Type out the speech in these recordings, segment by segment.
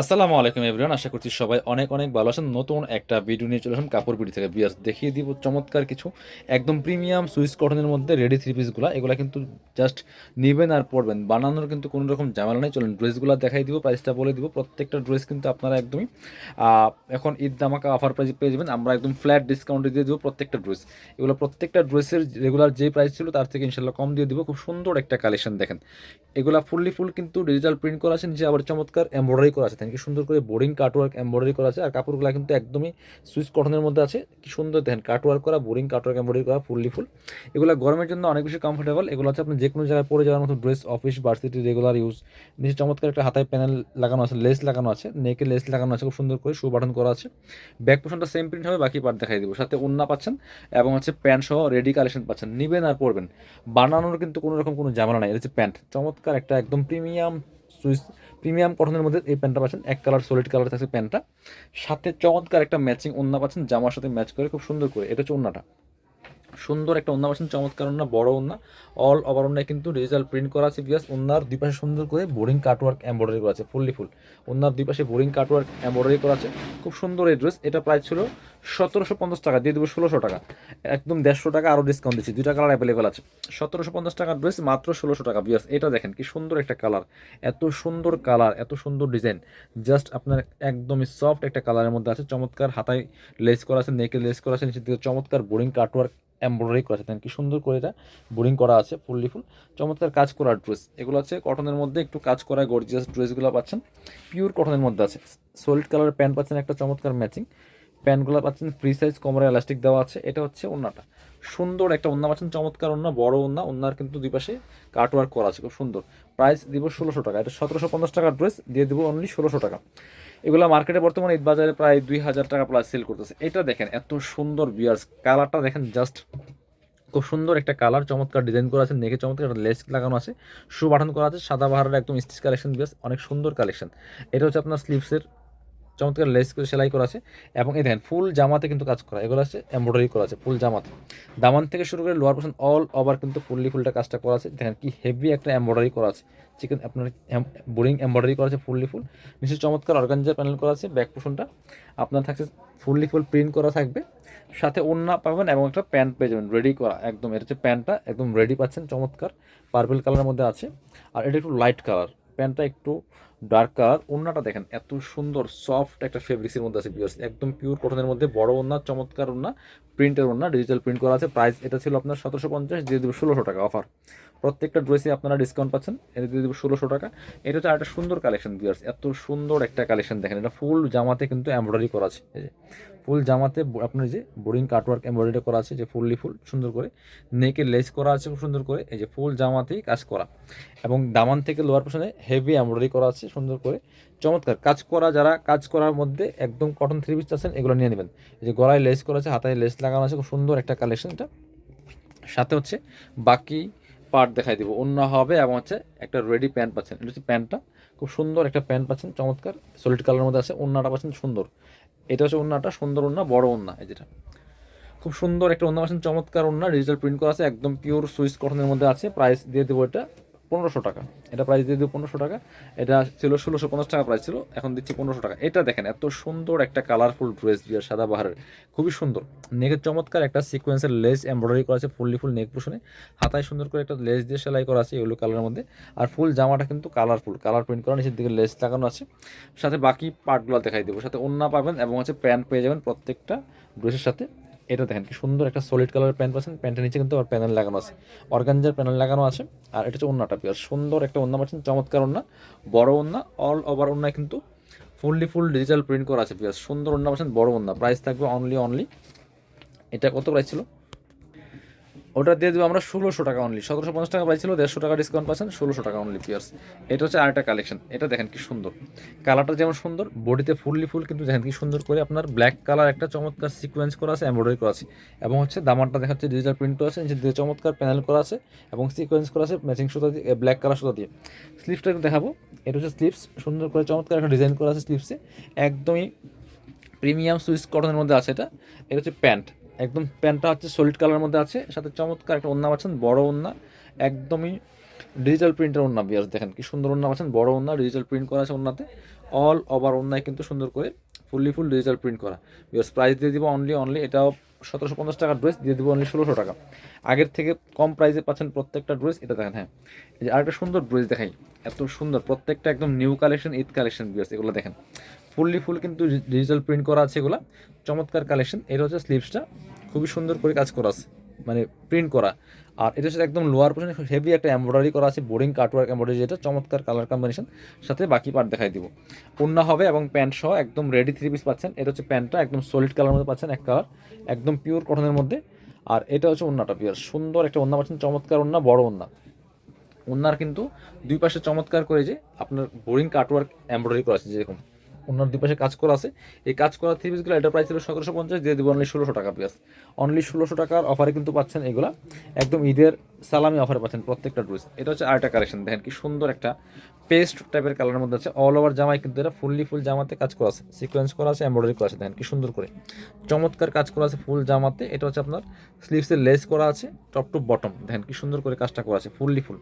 আসসালামু আলাইকুম এভরিওয়ান আশা করছি সবাই অনেক অনেক ভালো আছেন। নতুন একটা ভিডিও নিয়ে চলে আসলাম কাপড় বিড়ি থেকে। বিয়ার্স দেখিয়ে দিব চমৎকার কিছু। একদম প্রিমিয়াম সুইস কটনের মধ্যে রেডি থ্রি পিসগুলো এগুলো কিন্তু জাস্ট নেবেন আর পরবেন। বানানোর কিন্তু কোনো রকম ঝামেলা নেই। চলুন ড্রেসগুলো দেখাই দিব প্রাইসটা বলে দিব। প্রত্যেকটা ড্রেস কিন্তু আপনারা একদমই এখন ঈদ দামাকা অফার প্রাইস পেয়ে যাবেন। আমরা একদম ফ্ল্যাট ডিসকাউন্টে দিয়ে দেবো প্রত্যেকটা ড্রেস এগুলো প্রত্যেকটা ড্রেসের রেগুলার যে প্রাইস ছিল তার থেকে ইনশাল্লাহ কম দিয়ে দিব। খুব সুন্দর একটা কালেকশন দেখেন। এগুলা ফুললি ফুল কিন্তু ডিজিটাল প্রিন্ট করা আছে, নিচে আবার চমৎকার এমব্রয়ডারি করা আছে। কি সুন্দর করে বোরিং কাটওয়ার্ক এমব্রয়ডারি করা আছে। আর কাপড়গুলো কিন্তু একদমই সুইচ কটনের মধ্যে আছে। কি সুন্দর দেখেন কাটওয়ার্ক করা, বোরিং কাটওয়ার্ক এমব্রয়ডারি করা, ফুললি ফুল। এগুলো গরমের জন্য অনেক বেশি কমফোর্টেবল এগুলো হচ্ছে আপনি যে কোনো জায়গায় পরে যাওয়ার মতো dress office varsity regular use নিচে চমৎকার একটা হাতায় প্যানেল লাগানো আছে লেস লাগানো আছে নেকে লেস লাগানো আছে, খুব সুন্দর করে শু বাটন করা আছে। ব্যাক পোশনটা সেম প্রিন্ট হবে, বাকি পার্ট দেখাই দেবো। সাথে ওন্না পাচ্ছেন এবং হচ্ছে প্যান্ট সহ রেডি কালেকশন পাচ্ছেন। নিবেন আর পরবেন। বানানোর কিন্তু কোনো রকম কোনো ঝামেলা নাই। এটা হচ্ছে প্যান্ট চমৎকার একটা একদম প্রিমিয়াম সুইস প্রিমিয়াম কটনের মধ্যে এই প্যান্টটা পাচ্ছেন। এক কালার সলিড কালার থাকছে প্যান্টটা সাথে চমৎকার একটা ম্যাচিং ওন্না পাচ্ছেন, জামার সাথে ম্যাচ করে, খুব সুন্দর করে। এটা হচ্ছে ওন্নাটা সুন্দর একটা ওন্না পাচ্ছেন চমৎকার ওন্না বড় ওন্না অল ওভার ওন্নায় কিন্তু ডিজিটাল প্রিন্ট করা আছে বিয়াস ওন্নার দুই পাশে সুন্দর করে বোরিং কাটওয়ার্ক এমব্রয়ডারি করা আছে ফুললি ফুল ওন্নার দুই পাশে বোরিং কাটওয়ার্ক এমব্রয়ডারি করা আছে। খুব সুন্দর এই ড্রেস এটা প্রাইস ছিল সতেরোশো পঞ্চাশ টাকা। দিয়ে দেবো ষোলোশো টাকা। একদম দেড়শো টাকা আরও ডিসকাউন্ট দিচ্ছি। দুইটা কালার অ্যাভেলেবেল আছে। সতেরোশো পঞ্চাশ টাকার ড্রেস মাত্র ষোলোশো টাকা বিয়াস এটা দেখেন কি সুন্দর একটা কালার এত সুন্দর কালার এত সুন্দর ডিজাইন জাস্ট আপনার একদমই সফট একটা কালারের মধ্যে আছে। চমৎকার হাতায় লেস করা আছে নেকে লেস করা আছে, নিচের দিকে চমৎকার বোরিং কাটওয়ার্ক এমব্রয়ডারি করা আছে কি সুন্দর করে এটা বোরিং করা আছে, ফুললি ফুল। চমৎকার কাজ করা ড্রেস। এগুলো আছে কটনের মধ্যে, একটু কাজ করা গর্জিয়াস ড্রেসগুলো পাচ্ছেন। পিওর কটনের মধ্যে আছে। সলিড কালারের প্যান্ট পাচ্ছেন, একটা চমৎকার ম্যাচিং প্যান্টগুলো পাচ্ছেন ফ্রি সাইজ কোমরে এলাস্টিক দেওয়া আছে। এটা হচ্ছে ওন্নাটা। সুন্দর একটা ওন্না পাচ্ছেন, চমৎকার ওন্না, বড় ওন্না। ওন্নার কিন্তু দুই পাশে কাটওয়ার্ক করা আছে, খুব সুন্দর। প্রাইস দিব ষোলোশো টাকা। এটা সতেরোশো পঞ্চাশ টাকার ড্রেস দিয়ে দিব অনলি ষোলোশো টাকা। এগুলো মার্কেটে বর্তমানে ঈদ বাজারে প্রায় দুই হাজার টাকা প্লাস সেল করতেছে। এটা দেখেন, এত সুন্দর বিয়ার্স কালারটা দেখেন জাস্ট খুব সুন্দর একটা কালার চমৎকার ডিজাইন করা আছে, নেকে চমৎকার একটা লেস লাগানো আছে। শু বাটন করা আছে, সাদা বাহারের একদম স্টিচ কালেকশন বেশ অনেক সুন্দর কালেকশন এটা হচ্ছে আপনার স্লিভসের চমৎকার লেস করে সেলাই করা আছে। এবং এই দেখেন ফুল জামাতে কিন্তু কাজ করা, এগুলো আছে এমব্রয়ডারি করা আছে ফুল জামাতে। দামান থেকে শুরু করে লোয়ার পোর্শন অল ওভার কিন্তু ফুললি ফুলটা কাজটা করা আছে। দেখেন কি হেভি একটা এমব্রয়ডারি করা আছে। চিকেন আপনার বোরিং এমব্রয়ডারি করা আছে ফুললি ফুল নিচে চমৎকার অর্গানজার প্যানেল করা আছে ব্যাক পোর্শনটা আপনার থাকছে ফুললি ফুল প্রিন্ট করা থাকবে। সাথে ওন্না পাবেন এবং একটা প্যান্ট পেয়ে যাবেন রেডি করা, একদম। এটা হচ্ছে প্যান্টটা একদম রেডি পাচ্ছেন, চমৎকার। পার্পল কালারের মধ্যে আছে। আর এটা একটু লাইট কালার প্যান্টটা একটু ডার্ক কালার দেখেন, এত সুন্দর সফট একটা ফেব্রিক্সের মধ্যে আছে বিয়ার্স একদম পিওর কটনের মধ্যে বড় ওন্না চমৎকার ওন্না প্রিন্টের ওন্না ডিজিটাল প্রিন্ট করা আছে। প্রাইস এটা ছিল আপনার সতেরোশো পঞ্চাশ, দিয়ে দেবে ষোলোশো টাকা অফার প্রত্যেকটা ড্রেসে আপনারা ডিসকাউন্ট পাচ্ছেন এটা দিয়ে দেবে ষোলোশো টাকা। এটা হচ্ছে একটা সুন্দর কালেকশন বিয়ার্স এত সুন্দর একটা কালেকশন দেখেন, এটা ফুল জামাতে কিন্তু এমব্রয়ডারি করা আছে। ফুল জামাতে আপনার যে বোরিং কাটওয়ার্ক এমব্রয়ডারি করা আছে, যে ফুললি ফুল, সুন্দর করে। নেকে লেস করা আছে, খুব সুন্দর করে। এই যে ফুল জামাতেই কাজ করা। এবং দামান থেকে লোয়ার পোশনে হেভি এমব্রয়ডারি করা আছে, সুন্দর করে। চমৎকার। কাজ করা, যারা কাজ করার মধ্যে একদম কটন থ্রি পিস আছেন, এগুলো নিয়ে নেবেন। এই যে গলায় লেস করা আছে, হাতায় লেস লাগানো আছে, খুব সুন্দর একটা কালেকশন এটা। সাথে হচ্ছে বাকি পার্ট দেখাই দিব। অন্য হবে এবং হচ্ছে একটা রেডি প্যান্ট পাচ্ছেন। এটা হচ্ছে প্যান্টটা খুব সুন্দর একটা প্যান্ট পাচ্ছেন, চমৎকার। সলিড কালারের মধ্যে আছে অন্যটা পাচ্ছেন সুন্দর। এটা হচ্ছে ওন্নাটা সুন্দর ওন্না বড় ওন্না এই যেটা। খুব সুন্দর একটা ওন্না পাচ্ছেন চমৎকার ওন্না ডিজিটাল প্রিন্ট করা আছে, একদম পিওর সুইস কটনের মধ্যে আছে প্রাইস দিয়ে দেবো এটা। পনেরোশো টাকা। এটা প্রাইস দিয়ে দেবো পনেরোশো টাকা। এটা ছিল ষোলোশো পঞ্চাশ টাকা প্রাইস ছিল, এখন দিচ্ছি পনেরোশো টাকা। এটা দেখেন, এত সুন্দর একটা কালারফুল ড্রেস বিয়ার সাদা বাহারের। খুবই সুন্দর। নেকের চমৎকার একটা সিকোয়েন্সের লেস এমব্রয়ডারি করা আছে, ফুললি ফুল নেক পোষণে। হাতায় সুন্দর করে একটা লেস দিয়ে সেলাই করা আছে এগুলো কালারের মধ্যে। আর ফুল জামাটা কিন্তু কালারফুল কালার প্রিন্ট করা, নিচের দিকে লেস লাগানো আছে। সাথে বাকি পার্টগুলো দেখাই দেবো। সাথে ওন্না পাবেন এবং হচ্ছে প্যান্ট পেয়ে যাবেন প্রত্যেকটা ড্রেসের সাথে। এটা দেখেন কি সুন্দর একটা সলিড কালারের প্যান্ট পাচ্ছেন। প্যান্টের নিচে কিন্তু আবার প্যানেল লাগানো আছে। অর্গানজার প্যানেল লাগানো আছে। আর এটা হচ্ছে ওন্নাটা পিওর সুন্দর একটা ওন্না পাচ্ছেন, চমৎকার ওন্না। বড় ওন্না অল ওভার অন্যায় কিন্তু ফুললি ফুল ডিজিটাল প্রিন্ট করা আছে পিওর সুন্দর ওন্না পাচ্ছেন, বড় ওন্না। প্রাইস থাকবে অনলি অনলি এটা কত প্রাইস ছিল? ওটা দিয়ে দেবো আমরা ষোলোশো টাকা অনলি সতেরোশো পঞ্চাশ টাকা প্রাইস ছিল, দেড়শো টাকা ডিসকাউন্ট পাচ্ছেন, ষোলোশো টাকা অনলি পিয়ার্স এটা হচ্ছে আরেকটা কালেকশন এটা দেখেন কি সুন্দর। কালারটা যেমন সুন্দর বডিতে ফুললি ফুল কিন্তু দেখেন কি সুন্দর করে আপনার ব্ল্যাক কালার একটা চমৎকার সিকোয়েন্স করা আছে এমব্রয়ডারি করা আছে। এবং হচ্ছে দামানটা দেখা যাচ্ছে ডিজিটাল প্রিন্টও আছে, নিচে দিয়ে চমৎকার প্যানেল করা আছে এবং সিকোয়েন্স করা আছে ম্যাচিং সুতা দিয়ে ব্ল্যাক কালার সুতা দিয়ে। স্লিপসটা দেখাবো। এটা হচ্ছে স্লিপস সুন্দর করে চমৎকার একটা ডিজাইন করা আছে স্লিপসে একদমই প্রিমিয়াম সুইস কটনের মধ্যে আছে এটা। এটা হচ্ছে প্যান্ট একদম প্যান্টটা হচ্ছে সলিড কালারের মধ্যে আছে, সাথে চমৎকার একটা ওন্না পাচ্ছেন, বড় ওন্না একদমই ডিজিটাল প্রিন্টের ওন্না বিয়ার্স দেখেন কি সুন্দর ওন্না পাচ্ছেন, বড় ওন্না ডিজিটাল প্রিন্ট করা আছে ওন্নাতে অল ওভার ওন্নায় কিন্তু সুন্দর করে ফুললি ফুল ডিজিটাল প্রিন্ট করা। বিয়ার্স প্রাইস দিয়ে দিব অনলি অনলি এটাও সতেরোশো পঞ্চাশ টাকার ড্রেস দিয়ে দেবো অনলি ষোলোশো টাকা। আগের থেকে কম প্রাইসে পাচ্ছেন প্রত্যেকটা ড্রেস এটা দেখেন হ্যাঁ। এই যে আরেকটা সুন্দর ড্রেস দেখাই। এত সুন্দর, প্রত্যেকটা একদম নিউ কালেকশন ঈদ কালেকশন বিয়ার্স এগুলো দেখেন। ফুললি ফুল কিন্তু ডিজিটাল প্রিন্ট করা আছে এগুলো। চমৎকার কালেকশন এটা হচ্ছে স্লিপসটা খুবই সুন্দর করে কাজ করা আছে। মানে প্রিন্ট করা। আর এটা হচ্ছে একদম লোয়ার পোর্শনে হেভি একটা এমব্রয়ডারি করা আছে বোরিং কাটওয়ার্ক এমব্রয়ডারি যেটা চমৎকার কালার কম্বিনেশন সাথে বাকি পার্ট দেখাই দিব। ওন্না হবে এবং প্যান্ট সহ একদম রেডি থ্রি পিস পাচ্ছেন। এটা হচ্ছে প্যান্টটা একদম সলিড কালার মধ্যে পাচ্ছেন, এক কালার একদম পিওর কটনের মধ্যে। আর এটা হচ্ছে ওন্নাটা পিওর সুন্দর একটা ওন্না পাচ্ছেন, চমৎকার ওন্না বড় ওন্না ওন্নার কিন্তু দুই পাশে চমৎকার করে যে আপনার বোরিং কাটওয়ার্ক এমব্রয়ডারি করা আছে যেরকম। ওনার দুই পাশে কাজ করা আছে। এই কাজ করা থ্রি পিসগুলো এটা প্রাইস ছিল সতেরোশো পঞ্চাশ, দিয়ে দেবো অনলি ষোলোশো টাকা পিস অনলি ষোলোশো টাকার অফারে কিন্তু পাচ্ছেন এগুলা। একদম ঈদের সালামি অফারে পাচ্ছেন প্রত্যেকটা ড্রেস এটা হচ্ছে আরেকটা কালেকশন দেখেন কি সুন্দর একটা পেস্ট টাইপের কালারের মধ্যে আছে। অল ওভার জামাই কিন্তু এটা ফুললি ফুল জামাতে কাজ করা আছে। সিকোয়েন্স করা আছে এমব্রয়ডারি করা আছে। দেখেন কি সুন্দর করে। চমৎকার কাজ করা আছে ফুল জামাতে। এটা হচ্ছে আপনার স্লিভসের লেস করা আছে টপ টু বটম দেখেন কি সুন্দর করে কাজটা করা আছে ফুললি ফুল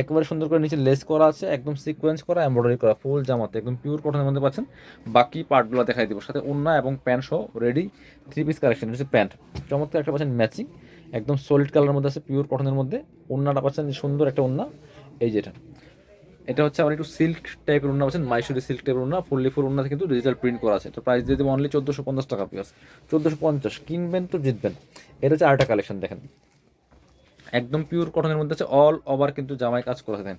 একেবারে সুন্দর করে নিচে লেস করা আছে, একদম সিকোয়েন্স করা এমব্রয়ডারি করা ফুল জামাতে, একদম পিওর কটনের মধ্যে পাচ্ছেন। বাকি পার্টগুলো দেখাই দিব, সাথে ওন্না এবং প্যান্ট সহ রেডি থ্রি পিস কালেকশন হচ্ছে প্যান্ট চমৎকার একটা পাচ্ছেন ম্যাচিং একদম সলিড কালারের মধ্যে আছে পিওর কটনের মধ্যে। ওন্নাটা পাচ্ছেন সুন্দর একটা ওন্না এই যেটা এটা। হচ্ছে আমার একটু সিল্ক টাইপের ওন্না পাচ্ছেন মাইসুরি সিল্ক টাইপের ওন্না ফুললি ফুল ওন্নাতে কিন্তু ডিজিটাল প্রিন্ট করা আছে। তো প্রাইস দিয়ে দেবো অনলি চোদ্দোশো পঞ্চাশ টাকা পিস চোদ্দোশো পঞ্চাশ, কিনবেন তো জিতবেন। এটা হচ্ছে আরেকটা কালেকশন দেখেন। একদম পিওর কটনের মধ্যে আছে অল ওভার কিন্তু জামাই কাজ করা দেন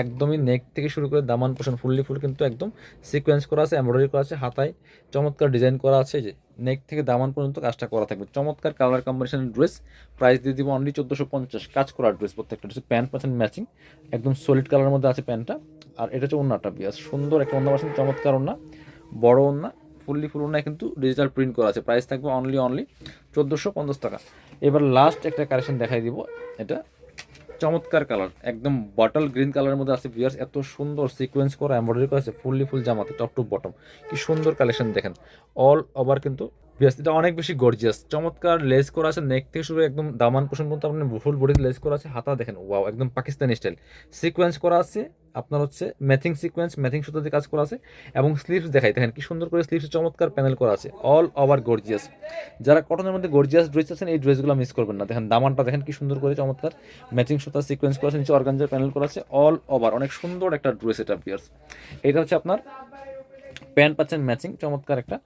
একদমই নেক থেকে শুরু করে দামান পোষণ, ফুললি ফুল কিন্তু একদম সিকোয়েন্স করা আছে এমব্রয়ডারি করা আছে, হাতায় চমৎকার ডিজাইন করা আছে যে নেক থেকে দামান পর্যন্ত কাজটা করা থাকবে। চমৎকার কালার কম্বিনেশনের ড্রেস প্রাইস দিয়ে দিব অনলি চোদ্দোশো পঞ্চাশ। কাজ করা ড্রেস প্রত্যেকটা ড্রেস প্যান্ট পাচ্ছেন ম্যাচিং একদম সলিড কালারের মধ্যে আছে প্যান্টটা আর এটা হচ্ছে ওন্নাটা বিয়াস, সুন্দর একটা ওন্না পাচ্ছেন চমৎকার ওন্না বড় ওন্না ফুললি ফুল না কিন্তু ডিজিটাল প্রিন্ট করা আছে। প্রাইস থাকবে অনলি অনলি চোদ্দোশো পঞ্চাশ টাকা। এবার লাস্ট একটা কালেকশন দেখাই দিব। এটা চমৎকার কালার একদম বটল গ্রিন কালারের মধ্যে আছে ভিয়ার্স এত সুন্দর সিকোয়েন্স করা এমব্রয়ডারি করা আছে, ফুললি ফুল জামাতে টপ টু বটম কি সুন্দর কালেকশন দেখেন। অল ওভার কিন্তু ভিয়ার্স এটা অনেক বেশি গর্জিয়াস চমৎকার লেস করা আছে নেক থেকে শুরু একদম দামান পোষণ পর্যন্ত আপনার ফুল বডিতে লেস করা আছে হাতা দেখেন ওয়াও একদম পাকিস্তানি স্টাইল সিকোয়েন্স করা আছে, আপনার হচ্ছে ম্যাথিং সিকোয়েন্স ম্যাথিং সুতো দিয়ে কাজ করা আছে, এবং স্লিভস দেখাই, দেখেন কি সুন্দর করে স্লিভস চমৎকার প্যানেল করা আছে অল ওভার গর্জিয়াস যারা কটনের মধ্যে গর্জিয়াস ড্রেস আছেন, এই ড্রেসগুলো মিস করবেন না। দেখেন, দামানটা দেখেন কি সুন্দর করে চমৎকার। ম্যাচিং সুতা সিকোয়েন্স করা আছে, নিচে অর্গানজার প্যানেল করা আছে অল ওভার অনেক সুন্দর একটা ড্রেস এটা পিয়ার্স এটা হচ্ছে আপনার, প্যান্ট পাচ্ছেন ম্যাচিং চমৎকার একটা।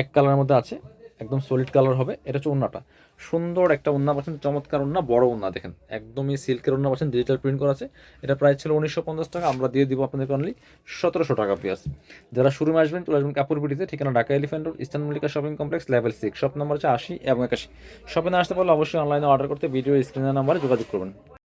এক কালারের মধ্যে আছে। একদম সলিড কালার হবে। এটা হচ্ছে ওন্নাটা সুন্দর একটা ওন্না পাচ্ছেন, চমৎকার ওন্না বড় ওন্না দেখেন। একদমই সিল্কের ওন্না পাচ্ছেন ডিজিটাল প্রিন্ট করা আছে। এটা প্রাইস ছিল উনিশশো পঞ্চাশ টাকা, আমরা দিয়ে দিব আপনাদের অনলি সতেরোশো টাকা পিয়াস যারা শুরু আসবেন, চলে আসবেন কাপুর পিটিতে ঠিকানা Dhaka elephant road eastern Mallika shopping complex level six shop number হচ্ছে আশি এবং একাশি। শপে না আসতে পারলে অবশ্যই অনলাইনে অর্ডার করতে ভিডিও স্ক্রিনের নাম্বারে যোগাযোগ করবেন।